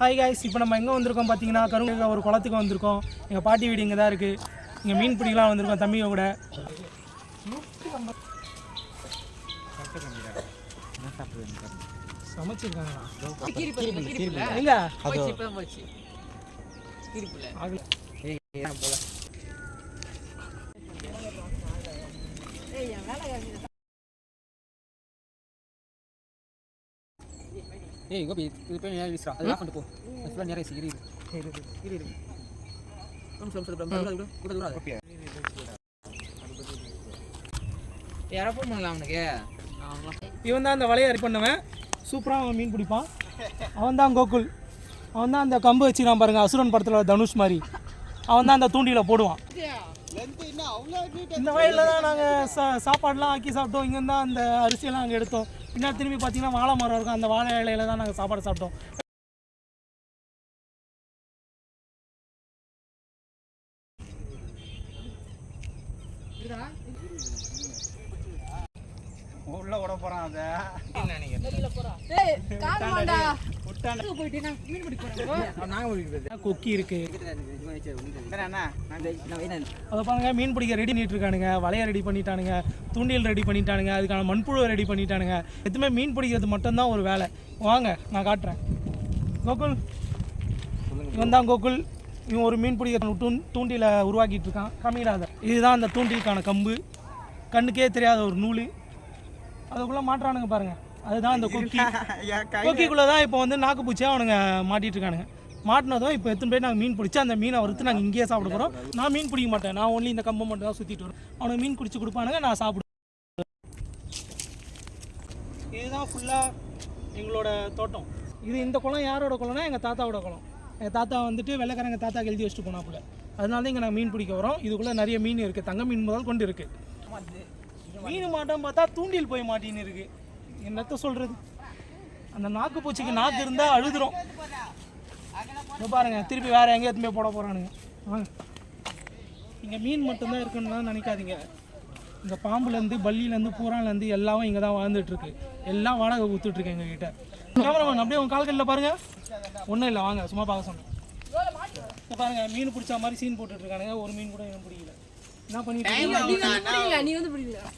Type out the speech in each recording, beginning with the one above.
Hi guys இப்போ நம்ம எங்கே வந்திருக்கோம் பார்த்தீங்கன்னா கருங்க ஒரு குளத்துக்கு வந்திருக்கோம் எங்கள் பாட்டி வீடு இங்கே தான் இருக்குது இங்கே மீன் பிடிக்கலாம் வந்திருக்கோம் தம்பிங்க கூட சமைச்சிருக்காங்களா ஏய் கோபி இது போய் நேரம் வீசுறா அது ஆஃப் பண்ணிட்டு போ அது ஃபுல்லாக நேரம் இரு இரு இரு இரு கூட யாரோ ஃபோன் பண்ணலாம் அவனுக்கு இவன் தான் அந்த வலையை பண்ணவன். சூப்பராக அவன் மீன் பிடிப்பான். அவன் தான் கோகுல். அவன் தான் அந்த கம்பு வச்சுக்கிறான் பாருங்க அசுரன் படத்தில் தனுஷ் மாதிரி. அவன் தான் அந்த தூண்டியில் போடுவான். இந்த வயலில் தான் நாங்கள் சா சாப்பாடுலாம் ஆக்கி சாப்பிட்டோம். இங்கே தான் அந்த அரிசியெல்லாம் அங்கே எடுத்தோம். பின்னாடி திரும்பி பார்த்தீங்கன்னா வாழை மரம் இருக்கும். அந்த வாழை இலையில தான் நாங்கள் சாப்பாடு சாப்பிட்டோம். உள்ள விட போறான் அதை. கொக்கி அதை பாருங்க மீன் பிடிக்க ரெடி பண்ணிட்டு இருக்கானுங்க வலையை ரெடி பண்ணிட்டானுங்க. தூண்டில் ரெடி பண்ணிட்டானுங்க. அதுக்கான மண்புழுவை ரெடி பண்ணிட்டானுங்க. எதுவுமே மீன் பிடிக்கிறது மட்டும்தான் ஒரு வேலை. வாங்க நான் காட்டுறேன். கோகுல் இவன் தான் கோகுல். இவன் ஒரு மீன் பிடிக்கிற தூண் தூண்டில உருவாக்கிட்டு இருக்கான். கம்மிடாத இதுதான் அந்த தூண்டிலுக்கான கம்பு. கண்ணுக்கே தெரியாத ஒரு நூல். அதுக்குள்ளே மாட்டுறானுங்க பாருங்க. அதுதான் அந்த கொக்கி. கொக்கிக்குள்ளே தான் இப்போ வந்து நாக்கு பூச்சியாக அவனுங்க மாட்டிட்டு இருக்கானுங்க மாட்டினதும் இப்போ எத்தனை பேர் நாங்கள் மீன் பிடிச்சி அந்த மீனை வறுத்து நாங்கள் இங்கேயே சாப்பிட போகிறோம் நான் மீன் பிடிக்க மாட்டேன். நான் ஒன்லி இந்த கம்பை மட்டும் தான் சுற்றிட்டு வரும் அவனுக்கு மீன் பிடிச்சி கொடுப்பானுங்க நான் சாப்பிடுவேன். இதுதான் ஃபுல்லாக எங்களோட தோட்டம். இது இந்த குளம் யாரோட குளம்னா எங்கள் தாத்தாவோட குளம். எங்கள் தாத்தா வந்துட்டு வெள்ளைக்காரங்க தாத்தா எழுதி வச்சுட்டு போனாப்புல. அதனால தான் இங்கே நாங்கள் மீன் பிடிக்க வரோம். இதுக்குள்ளே நிறைய மீன் இருக்குது தங்க மீன் முதல் கொண்டு இருக்குது மீன் மாட்டோம் பார்த்தா தூண்டில் போய் மாட்டின்னு இருக்கு. என்னத்த சொல்கிறது அந்த நாக்கு பூச்சிக்கு நாக்கு இருந்தால் அழுதுரும். இதோ பாருங்க திருப்பி வேற எங்கேயும் எடுத்துன்னு போய் போட போகிறானுங்க வாங்க. இங்கே மீன் மட்டும்தான் இருக்குன்னு நினைக்காதீங்க. இந்த பாம்புலேருந்து பல்லிலேருந்து பூராலேருந்து எல்லாமே இங்கே தான் வாழ்ந்துட்டு இருக்கு எல்லாம் வாடகை கொடுத்துட்ருக்கு எங்ககிட்ட. கேமராமேன் அப்படியே உங்கள் கால்களில் பாருங்க. ஒன்றும் இல்லை வாங்க சும்மா பார்க்க சொன்னேன். இங்க பாருங்க மீன் பிடிச்ச மாதிரி சீன் போட்டுட்டு இருக்கானுங்க ஒரு மீன் கூட இன்னும் பிடிக்கல. என்ன பண்ணிட்டு? நீ வந்து பிடிக்கல.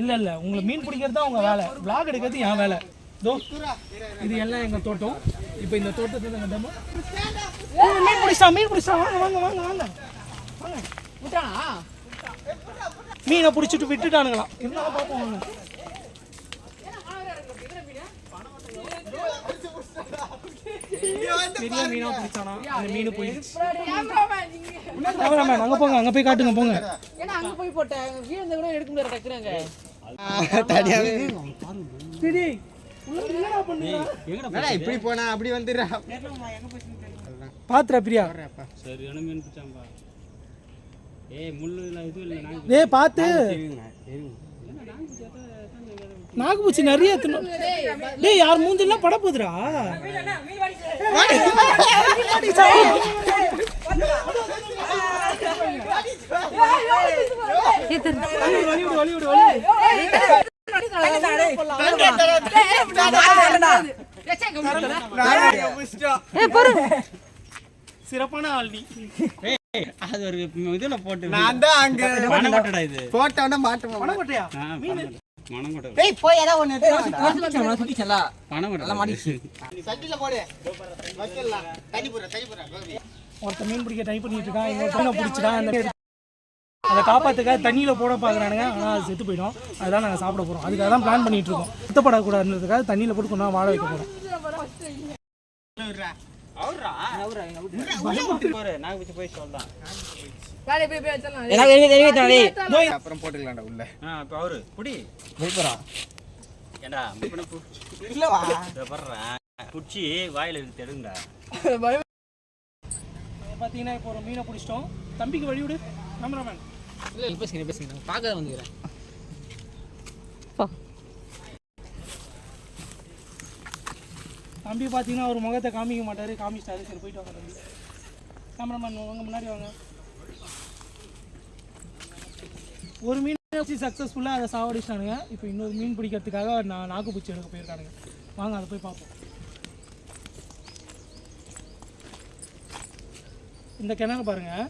இல்லை இல்லை. உங்களை மீன் பிடிக்கிறது தான் உங்கள் வேலை. விளாக் எடுக்கிறது என் வேலை. தோ இது எல்லாம் எங்கள் தோட்டம். இப்போ இந்த தோட்டத்தில் நாங்க டெமோ மீன் பிடிச்சா மீன் பிடிச்சா. வாங்க வாங்க வாங்க வாங்க. வாங்க. விட்டானா மீனை பிடிச்சிட்டு விட்டுட்டானுங்களாம். இருந்தாலும் பார்ப்போம் வாங்க. பெரிய மீனா பிடிச்சானா? அந்த மீன் போயிடுச்சு கேமராமேன் அங்க போங்க அங்க போய் காட்டுங்க போங்க. ஏன்னா அங்கே போய் போட்டேன். வீழ்ந்த கூட எடுக்க முடியாது டக்குறாங்க சரி. உள்ள என்னடா பண்ணுறா? இப்படி போனா அப்படி வந்துடுறா. பாத்துறா பிரியா. சரியான மீன் பிடிச்சாம்பா ஏய் முள்ளு இல்லை இது இல்லை நாங்கள் டேய் பார்த்து நாகப்பூச்சி நிறைய தின்னு டேய் யார் மூஞ்சிலாம் பட விடு. சிறப்பான ஆள் நீ அது ஒரு இதில் போட்டு நான் தான் அங்க போட்டோட மாட்டுவோம். பணம் கொட்டை சட்டில போடு. தண்ணி தண்ணி ஒருத்தன் மீன் பிடிக்க ட்ரை பண்ணிட்டு இருக்கான் இன்னொருத்தனை பிடிச்சிட்டான் அந்த அதை காப்பாத்துக்க தண்ணியில் போட பார்க்குறானுங்க. ஆனால் அது செத்து போயிடும். அதெல்லாம் நாங்கள் சாப்பிட போகிறோம் அதுக்காக தான் பிளான் பண்ணிட்டு இருக்கோம். சுத்தப்படக்கூடாதுன்றதுக்காக தண்ணியில் போட்டு கொஞ்சம் வாழ வைக்க போகிறோம் போய் சொல்றான். வேலையை போய் போய் வச்சிடலாம். அப்புறம் போட்டுக்கலாம்டா உள்ள. ஆ இப்போ அவரு புடி ஏண்டா இப்ப பு இல்லவா? இதை படுறேன் குச்சி வாயில் இருக்கு தெருங்கடா பார்த்தீங்கன்னா இப்போ ஒரு மீனை பிடிச்சிட்டோம் தம்பிக்கு வழி விடு கேமராமேன் இல்லை பேசுங்க பேசுங்க. பார்க்க வந்துக்கிறேன். தம்பி பார்த்தீங்கன்னா ஒரு முகத்தை காமிக்க மாட்டாரு. காமிச்சிட்டாரு. சரி போயிட்டு வாங்க தம்பி. கேமராமேன் வாங்க முன்னாடி வாங்க. ஒரு மீன் வச்சு சக்ஸஸ்ஃபுல்லாக அதை சாவடிச்சிட்டானுங்க. இப்போ இன்னொரு மீன் பிடிக்கிறதுக்காக நான் நாக்குப்பூச்சி எடுக்க போயிருக்கானுங்க. வாங்க அதை போய் பார்ப்போம். இந்த கிணறு பாருங்கள்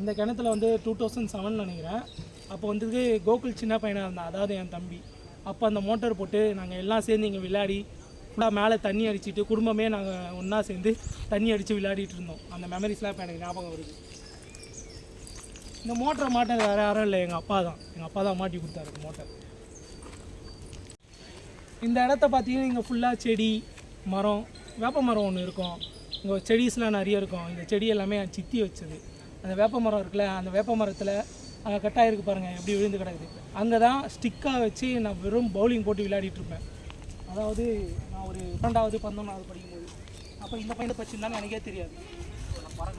இந்த கிணத்துல வந்து டூ தௌசண்ட் செவன் நினைக்கிறேன். அப்போ வந்து கோகுல் சின்ன பையனாக இருந்தான். அதாவது என் தம்பி. அப்போ அந்த மோட்டார் போட்டு நாங்கள் எல்லாம் சேர்ந்து இங்கே விளையாடி ஃபுல்லாக மேலே தண்ணி அடிச்சுட்டு குடும்பமே நாங்கள் ஒன்றா சேர்ந்து தண்ணி அடித்து விளையாடிட்டு இருந்தோம். அந்த மெமரிஸ்லாம் இப்போ எனக்கு ஞாபகம் வருது. இந்த மோட்டரை மாட்டது வேறு யாரும் இல்லை. எங்கள் அப்பா தான். எங்கள் அப்பா தான் மாட்டி கொடுத்தாரு மோட்டர். இந்த இடத்த பார்த்தீங்கன்னா இங்கே ஃபுல்லாக செடி மரம் வேப்ப மரம் ஒன்று இருக்கும். இங்கே செடிஸ்லாம் நிறைய இருக்கும். இந்த செடி எல்லாமே என் சித்தி வச்சது. அந்த வேப்ப மரம் இருக்குல்ல அந்த வேப்ப மரத்தில் கட்டாயிருக்கு பாருங்கள் எப்படி விழுந்து கிடக்குது. அங்கே தான் ஸ்டிக்காக வச்சு நான் வெறும் பவுலிங் போட்டு விளையாடிட்டு இருப்பேன். அதாவது நான் ஒரு பன்னெண்டாவது பதினொன்றாவது படிக்கும்போது. அப்போ இந்த பையனை பச்சிருந்தான்னு எனக்கே தெரியாது. நான்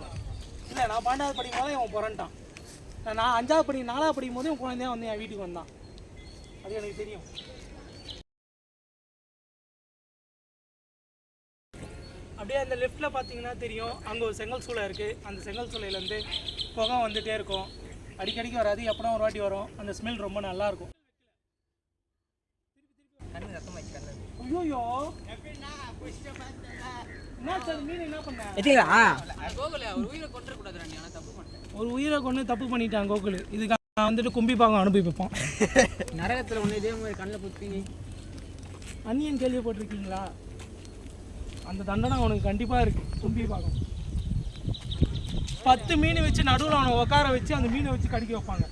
இல்லை நான் பன்னெண்டாவது படிக்கும் அவன் இவன் பிறண்டான் நான் அஞ்சாவது படி நாலாவது படிக்கும் போது இவன் குழந்தையா வந்து என் வீட்டுக்கு வந்தான். அது எனக்கு தெரியும். அப்படியே அந்த லெஃப்ட்டில் பார்த்தீங்கன்னா தெரியும். அங்கே ஒரு செங்கல் சூளை இருக்குது அந்த செங்கல் சூளையிலேருந்து புகை வந்துகிட்டே இருக்கும். அடிக்கடிக்கு வராது. எப்படா ஒரு வாட்டி வரும். அந்த ஸ்மெல் ரொம்ப நல்லா இருக்கும். ஐயோயோ. என்ன சார் மீன் என்ன பண்ண? ஒரு உயிரை கொண்டு தப்பு பண்ணிட்டேன் கோகுல். இதுக்கு நான் வந்துட்டு கும்பி பாகம் அனுப்பி வைப்போம் நரகத்தில் ஒன்று இதே மாதிரி கண்ணில் குத்தி அந்நியன் கேள்விப்பட்டிருக்கீங்களா? அந்த தண்டனை அவனுக்கு கண்டிப்பாக இருக்கு. கும்பி பாகம். பத்து மீன் வச்சு நடுவில் அவனை உட்கார வச்சு அந்த மீனை வச்சு கடிக்க வைப்பாங்க.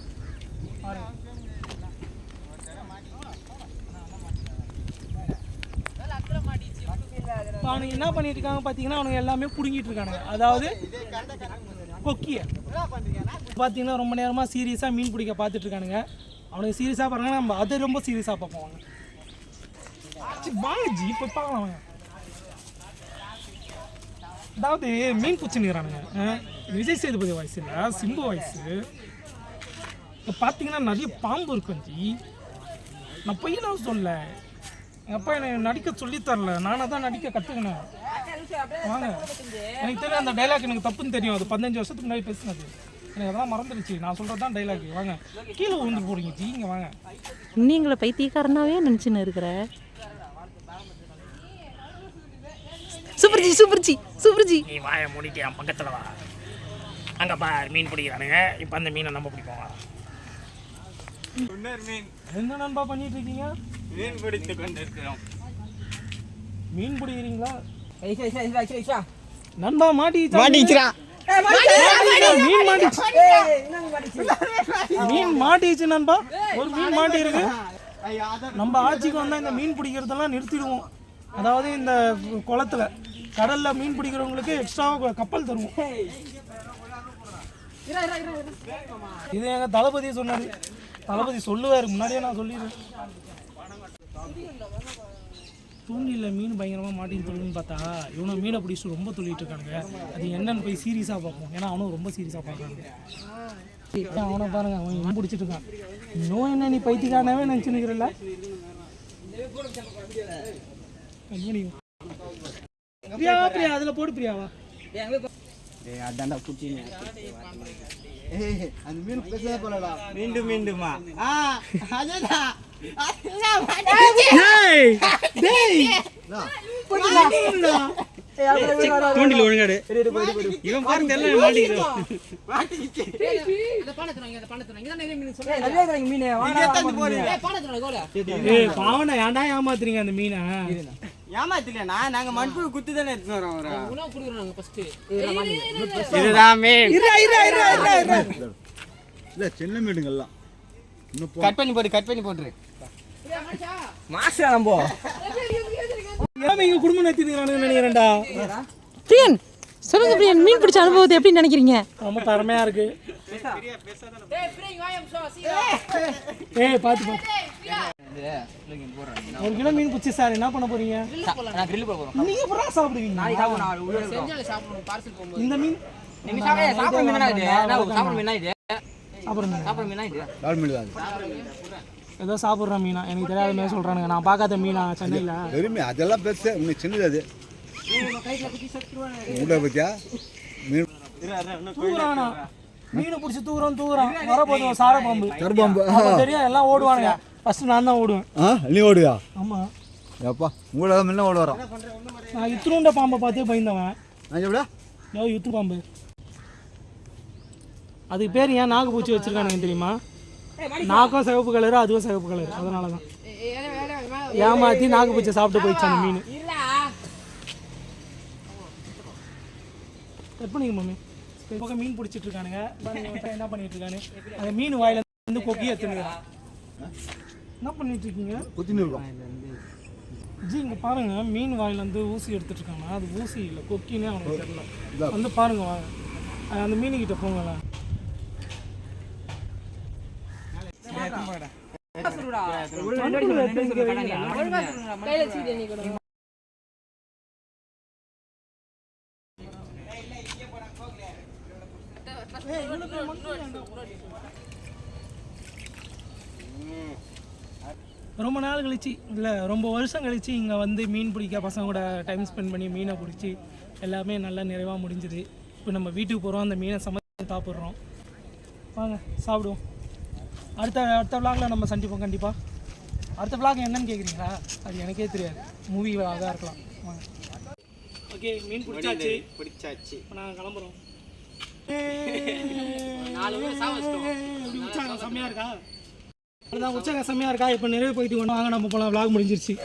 அவனுங்க என்ன பண்ணிட்டு இருக்காங்க பார்த்தீங்கன்னா அவனுங்க எல்லாமே பிடுங்கிட்டு இருக்கானுங்க. அதாவது கொக்கியை. பார்த்தீங்கன்னா ரொம்ப நேரமாக சீரியஸாக மீன் பிடிக்க பார்த்துட்டு இருக்கானுங்க. அவனுக்கு சீரியஸாக பாருங்கன்னா நம்ம அதை ரொம்ப சீரியஸாக பார்ப்போம் வாங்க சி, வாங்க ஜி போய் பார்க்கலாம் வாங்க. அதாவது மீன் பிடிச்சினுக்கிறானுங்க விஜய் சேதுபதி வாய்ஸ் இல்லை சிம்பு வாய்ஸு இப்போ பார்த்தீங்கன்னா நிறைய பாம்பு இருக்கும் ஜி நான் பொய்யெல்லாம் சொல்ல எங்கள் அப்பா என்னை நடிக்க சொல்லித் தரல. நானாக தான் நடிக்க கற்றுக்கினேன் வாங்க. எனக்கு தெரியும் அந்த டைலாக் எனக்கு தப்புன்னு தெரியும். அது பதினஞ்சு வருஷத்துக்கு முன்னாடி பேசினது. எனக்கு அதெல்லாம் மறந்துடுச்சு நான் சொல்கிறது தான் டைலாக் வாங்க. கீழே விழுந்து போறீங்க. ஜி இங்கே வாங்க. நீங்கள பைத்தியக்காரனாவே நினச்சின்னு இருக்கிற? சூப்பர்ஜி சூப்பர்ஜி சூப்பர்ஜி நீ வாயை மூடிட்டு என் பக்கத்தில் வா. அங்கே பார் மீன் பிடிக்கிறானுங்க. இப்போ அந்த மீனை நம்ம பிடிப்போம். வா. என்ன நண்பா பண்ணிட்டு இருக்கீங்க? மீன் பிடித்து கொண்டிருக்கிறோம். மீன் பிடிக்கிறீங்களா? நண்பா மாட்டிக்கிச்சா? மாட்டிக்கிச்சுடா. மீன் மாட்டிச்சு மீன் மாட்டிச்சு நண்பா. ஒரு மீன் மாட்டி இருக்கு நம்ம ஆட்சிக்கு வந்தா இந்த மீன் பிடிக்கிறதெல்லாம் நிறுத்திடுவோம். அதாவது இந்த குளத்துல கடல்ல மீன் பிடிக்கிறவங்களுக்கு எக்ஸ்ட்ரா கப்பல் தருவோம். இது எங்க தளபதி சொன்னாரு. தளபதி சொல்லுவாரு. முன்னாடியே நான் சொல்லிடுறேன். தூண்டில மீன் பயங்கரமாக மாட்டின்னு தொழில்னு பார்த்தா இவனை மீனை பிடிச்சிட்டு ரொம்ப துள்ளிட்டு இருக்கானுங்க. அது என்னன்னு போய் சீரியஸாக பார்ப்போம். ஏன்னா அவனும் ரொம்ப சீரியஸாக பார்க்குறாங்க அவனை பாருங்க அவன் இவன் பிடிச்சிட்டு இருக்கான். இன்னும் என்ன நீ பைத்தியக்காரனாவே நினச்சி நிற்கிறல்ல பிரியா பிரியா அதில் போடு பிரியாவா அதான்டா ஏய் அந்த மீன் பேசவே போலடா மீண்டும் மீண்டுமா? ஆ அதுதான். டேய். தூண்டில் ஒழுங்காடு. இவன் பாருங்க எல்லாம் மாட்டிக்கிறோம் பாவனை ஏன்டா ஏமாத்துறீங்க அந்த மீனை? ஏமாத்திலண்ணா நாங்க மண்புழு குத்து தானே எடுத்துன்னு வரோம் அவரை. உணவு குடுக்குறோம் நாங்க ஃபர்ஸ்ட் இதுதான் மீன். இல்ல சின்ன மீனுங்கள்லாம். இன்னும் போ- கட் பண்ணி போடு கட் பண்ணி போட்டுரு. மாசம் நம்போ ஏன் இங்க குடும்பம் நடத்திருக்கிறானுங்க நினைக்கிறேன்டா? பிரியன் சொல்லுங்க பிரியன் மீன் பிடிச்ச அனுபவத்தை எப்படி நினைக்கிறீங்க? ரொம்ப திறமையா இருக்கு. ஏய் பார்த்து பார்த்து ஒரு கிலோ மீன் பிடிச்சி சார் என்ன பண்ண போறீங்க? நான் grill போட போறோம் நீங்க அப்புறம் சாப்பிடுவீங்க இந்த மீன் நீங்க சாப்பிட மீனா இது? சாப்பிட மீனா சாப்பிட மீனா. ஏதோ சாப்பிட்ற மீனா. எனக்கு தெரியாத மாதிரி சொல்றானுங்க. நான் பார்க்காத மீனா சென்னையில். பெருமை. அதெல்லாம் பெருசு இன்னும் சின்னது அது. உள்ள பத்தியா? மீன் தூக்குறானா மீனை பிடிச்சி தூக்குறோம் தூக்குறான். வரப்போதும் சார பாம்பு. கருப்பாம்பு. அப்ப தெரியும் எல்லாம் ஓடுவானுங்க. ஃபர்ஸ்ட் நான் தான் ஓடுவேன். ஆ நீ ஓடுவியா? ஆமா. எப்பா உங்களை முன்ன ஓட வரோம் நான் இத்துணுண்ட பாம்பை பார்த்தே பயந்தவன். நான் எப்படா யோ யுத்து பாம்பு. அதுக்கு பேர் ஏன் நாக்கு பூச்சி வச்சுருக்கானுங்க தெரியுமா? நாக்கும் சிவப்பு கலரு அதுவும் சிவப்பு கலரு அதனால தான் ஏமாற்றி நாக்கு பூச்சி சாப்பிட்டு போயிடுச்சு அந்த மீன். கட் பண்ணிக்க மம்மி இந்த பக்கம் மீன் பிடிச்சிட்டு இருக்கானுங்க. என்ன பண்ணிட்டு இருக்கானு. அந்த மீன் வாயில இருந்து கொக்கியை எடுத்துனுக்குறான் என்ன பண்ணிட்டு இருக்கீங்க? குத்தின்னு இருக்கோம். ஜி இங்க பாருங்க. மீன் வாயில இருந்து ஊசி எடுத்துட்டு இருக்காங்க. அது ஊசி இல்லை கொக்கினே அவனுக்கு தெரியல. வந்து பாருங்க வாங்க. அந்த மீன் கிட்ட போங்களேன் கையில் வச்சுக்கிட்டு நீ கூட ரொம்ப நாள் கழிச்சு இல்லை ரொம்ப வருஷம் கழிச்சு இங்கே வந்து மீன் பிடிக்க பசங்க கூட டைம் ஸ்பெண்ட் பண்ணி மீனை பிடிச்சி எல்லாமே நல்லா நிறைவாக முடிஞ்சுது. இப்போ நம்ம வீட்டுக்கு போகிறோம் அந்த மீனை சமைச்சு சாப்பிட்றோம். வாங்க சாப்பிடுவோம். அடுத்த அடுத்த விளாகில் நம்ம சந்திப்போம் கண்டிப்பாக அடுத்த விளாக் என்னன்னு கேட்குறீங்களா அது எனக்கே தெரியாது. மூவி விளாகாக இருக்கலாம். வாங்க. ஓகே மீன் பிடிச்சாச்சு. பிடிச்சாச்சு. இப்போ நாங்கள் கிளம்புறோம். செம்மையாக இருக்கா? அதுதான் உற்சாகம் செம்மையாக இருக்கா? இப்போ நிறைய போயிட்டு வாங்க நம்ம போகலாம் விளாக் முடிஞ்சிருச்சு.